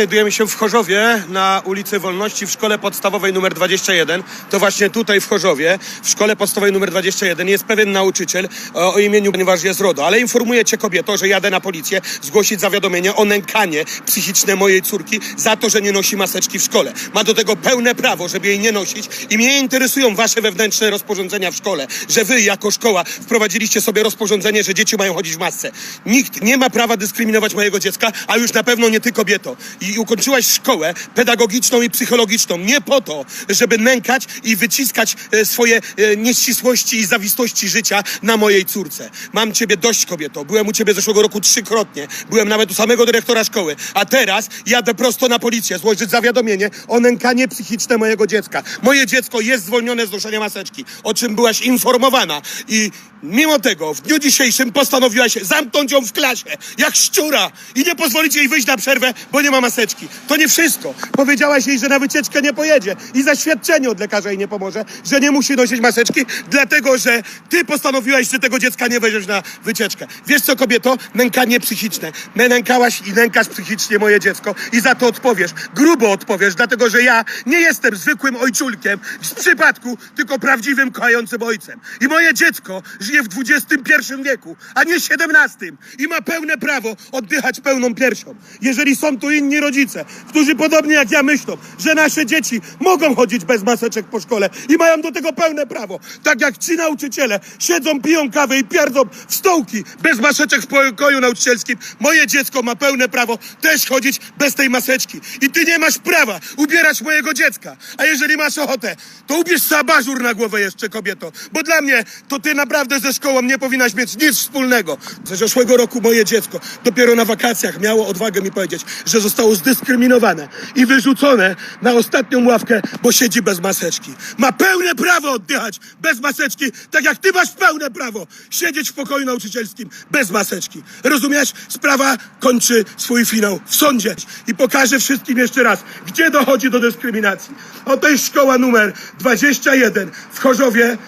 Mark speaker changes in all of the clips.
Speaker 1: znajdujemy się w Chorzowie na ulicy Wolności w szkole podstawowej numer 21. To właśnie tutaj w Chorzowie, w szkole podstawowej numer 21 jest pewien nauczyciel o, o imieniu, ponieważ jest RODO, ale informuję cię kobieto, że jadę na policję zgłosić zawiadomienie o nękanie psychiczne mojej córki za to, że nie nosi maseczki w szkole. Ma do tego pełne prawo, żeby jej nie nosić i mnie interesują wasze wewnętrzne rozporządzenia w szkole, że wy jako szkoła wprowadziliście sobie rozporządzenie, że dzieci mają chodzić w masce. Nikt nie ma prawa dyskryminować mojego dziecka, a już na pewno nie ty kobieto. I ukończyłaś szkołę pedagogiczną i psychologiczną nie po to, żeby nękać i wyciskać e, swoje e, nieścisłości i zawistości życia na mojej córce. Mam ciebie dość kobieto. Byłem u ciebie zeszłego roku trzykrotnie. Byłem nawet u samego dyrektora szkoły. A teraz jadę prosto na policję złożyć zawiadomienie o nękanie psychiczne mojego dziecka. Moje dziecko jest zwolnione z noszenia maseczki, o czym byłaś informowana. I mimo tego w dniu dzisiejszym postanowiłaś zamknąć ją w klasie, jak szczura i nie pozwolić jej wyjść na przerwę, bo nie ma maseczki. To nie wszystko. Powiedziałaś jej, że na wycieczkę nie pojedzie i zaświadczenie od lekarza jej nie pomoże, że nie musi nosić maseczki, dlatego że ty postanowiłaś, że tego dziecka nie weźmiesz na wycieczkę. Wiesz co, kobieto? Nękanie psychiczne. Nękałaś i nękasz psychicznie moje dziecko i za to odpowiesz. Grubo odpowiesz, dlatego że ja nie jestem zwykłym ojczulkiem z przypadku, tylko prawdziwym, kochającym ojcem. I moje dziecko żyje w XXI wieku, a nie XVII i ma pełne prawo oddychać pełną piersią. Jeżeli są tu inni rodzice, którzy podobnie jak ja myślą, że nasze dzieci mogą chodzić bez maseczek po szkole i mają do tego pełne prawo, tak jak ci nauczyciele siedzą, piją kawę i pierdzą w stołki bez maseczek w pokoju nauczycielskim, moje dziecko ma pełne prawo też chodzić bez tej maseczki. I ty nie masz prawa ubierać mojego dziecka. A jeżeli masz ochotę, to ubierz sobie abażur na głowę jeszcze, kobieto. Bo dla mnie to ty naprawdę ze szkołą nie powinnaś mieć nic wspólnego. Ze zeszłego roku moje dziecko dopiero na wakacjach miało odwagę mi powiedzieć, że zostało zdyskryminowane i wyrzucone na ostatnią ławkę, bo siedzi bez maseczki. Ma pełne prawo oddychać bez maseczki, tak jak ty masz pełne prawo siedzieć w pokoju nauczycielskim bez maseczki. Rozumiesz? Sprawa kończy swój finał w sądzie i pokażę wszystkim jeszcze raz, gdzie dochodzi do dyskryminacji. Oto jest szkoła numer 21 w Chorzowie.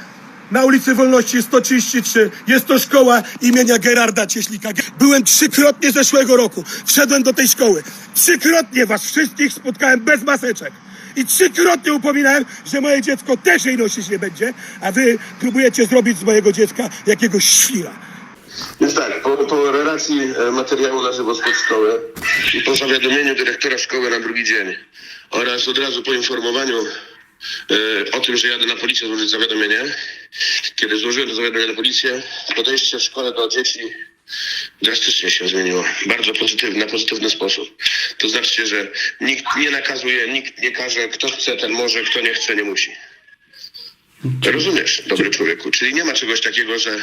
Speaker 1: Na ulicy Wolności 133 jest to szkoła imienia Gerarda Cieślika. Byłem trzykrotnie zeszłego roku. Wszedłem do tej szkoły. Trzykrotnie was wszystkich spotkałem bez maseczek. I trzykrotnie upominałem, że moje dziecko też jej nosić nie będzie, a wy próbujecie zrobić z mojego dziecka jakiegoś świra.
Speaker 2: Więc tak, po, po relacji e, materiału na żywo spod szkoły i po zawiadomieniu dyrektora szkoły na drugi dzień oraz od razu po informowaniu o tym, że jadę na policję złożyć zawiadomienie, kiedy złożyłem to zawiadomienie na policję, podejście w szkole do dzieci drastycznie się zmieniło. Bardzo pozytywny, na pozytywny sposób. To znaczy, że nikt nie nakazuje, nikt nie każe, kto chce, ten może, kto nie chce, nie musi. Rozumiesz, dobry człowieku. Czyli nie ma czegoś takiego, że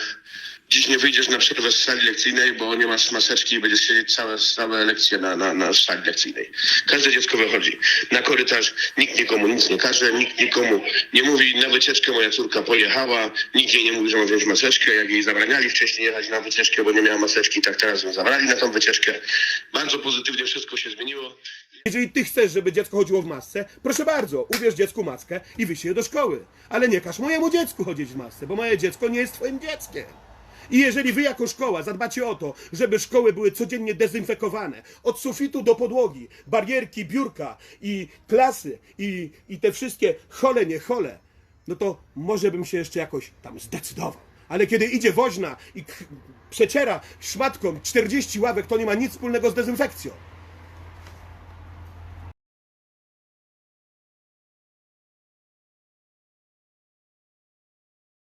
Speaker 2: dziś nie wyjdziesz na przerwę z sali lekcyjnej, bo nie masz maseczki i będziesz siedzieć całe, całe lekcje na, na, na sali lekcyjnej. Każde dziecko wychodzi na korytarz, nikt nikomu nic nie każe, nikt nikomu nie mówi, na wycieczkę moja córka pojechała, nikt jej nie mówi, że ma wziąć maseczkę, jak jej zabraniali wcześniej jechać na wycieczkę, bo nie miała maseczki, tak teraz ją zabrali na tą wycieczkę. Bardzo pozytywnie wszystko się zmieniło.
Speaker 1: Jeżeli ty chcesz, żeby dziecko chodziło w masce, proszę bardzo, ubierz dziecku maskę i wyślij je do szkoły. Ale nie każ mojemu dziecku chodzić w masce, bo moje dziecko nie jest twoim dzieckiem. I jeżeli wy jako szkoła zadbacie o to, żeby szkoły były codziennie dezynfekowane, od sufitu do podłogi, barierki, biurka i klasy i, i te wszystkie chole, nie chole, no to może bym się jeszcze jakoś tam zdecydował. Ale kiedy idzie woźna i przeciera szmatką 40 ławek, to nie ma nic wspólnego z dezynfekcją.